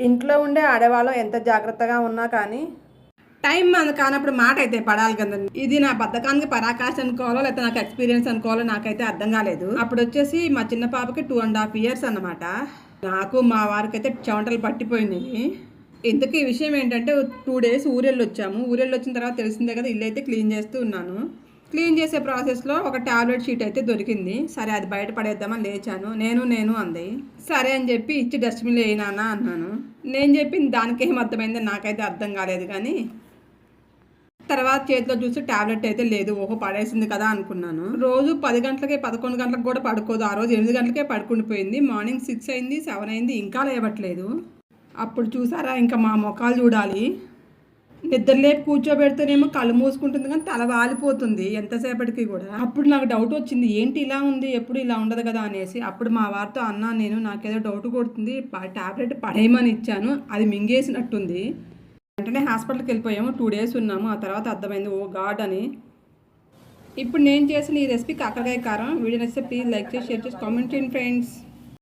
ఇంట్లో ఉండే ఆడవాళ్ళం ఎంత జాగ్రత్తగా ఉన్నా కానీ టైం మన కానప్పుడు మాట అయితే పడాలి కదండి ఇది నా బద్ధకానికి పరాకాష్ అనుకోవాలో లేకపోతే నాకు ఎక్స్పీరియన్స్ అనుకోవాలో నాకైతే అర్థం కాలేదు. అప్పుడు వచ్చేసి మా చిన్న పాపకి టూ అండ్ హాఫ్ ఇయర్స్ అన్నమాట. నాకు మా వారికి అయితే చెమటలు పట్టిపోయినాయి. ఇంతకీ ఈ విషయం ఏంటంటే టూ డేస్ ఊరెళ్ళి వచ్చాము ఊరెళ్ళి వచ్చిన తర్వాత తెలిసిందే కదా ఇల్లు అయితే క్లీన్ చేస్తూ ఉన్నాను. క్లీన్ చేసే ప్రాసెస్లో ఒక టాబ్లెట్ షీట్ అయితే దొరికింది. సరే అది బయట పడేద్దామని లేచాను. నేను నేను అంది. సరే అని చెప్పి ఇచ్చి డస్ట్బిన్లో వేయినానా అన్నాను. నేను చెప్పింది దానికేం ఏం అర్థమైందో నాకైతే అర్థం కాలేదు కానీ తర్వాత చేతిలో చూసి టాబ్లెట్ అయితే లేదు. ఓహో పడేసింది కదా అనుకున్నాను. రోజు పది గంటలకే పదకొండు గంటలకు కూడా పడుకోదు. ఆ రోజు ఎనిమిది గంటలకే పడుకుండిపోయింది మార్నింగ్ సిక్స్ అయింది సెవెన్ అయింది ఇంకా లేవట్లేదు. అప్పుడు చూసారా ఇంకా మా మొఖాలు చూడాలి. నిద్రలేపు కూర్చోబెడితేనేమో కళ్ళు మూసుకుంటుంది కానీ తల వాలిపోతుంది ఎంతసేపటికి కూడా. అప్పుడు నాకు డౌట్ వచ్చింది ఏంటి ఇలా ఉంది? ఎప్పుడు ఇలా ఉండదు కదా? అనేసి. అప్పుడు మా వారితో అన్నా నేను నాకేదో డౌట్ కొడుతుంది టాబ్లెట్ పడేయమని ఇచ్చాను అది మింగేసినట్టుంది. వెంటనే హాస్పిటల్కి వెళ్ళిపోయాము టూ డేస్ ఉన్నాము. ఆ తర్వాత అర్థమైంది ఓ గాడ్ అని. ఇప్పుడు నేను చేసిన ఈ రెసిపీ కాకరకాయ కారం. వీడియో నచ్చితే ప్లీజ్ లైక్ చేసి షేర్ చేసి కామెంట్ చేయండి ఫ్రెండ్స్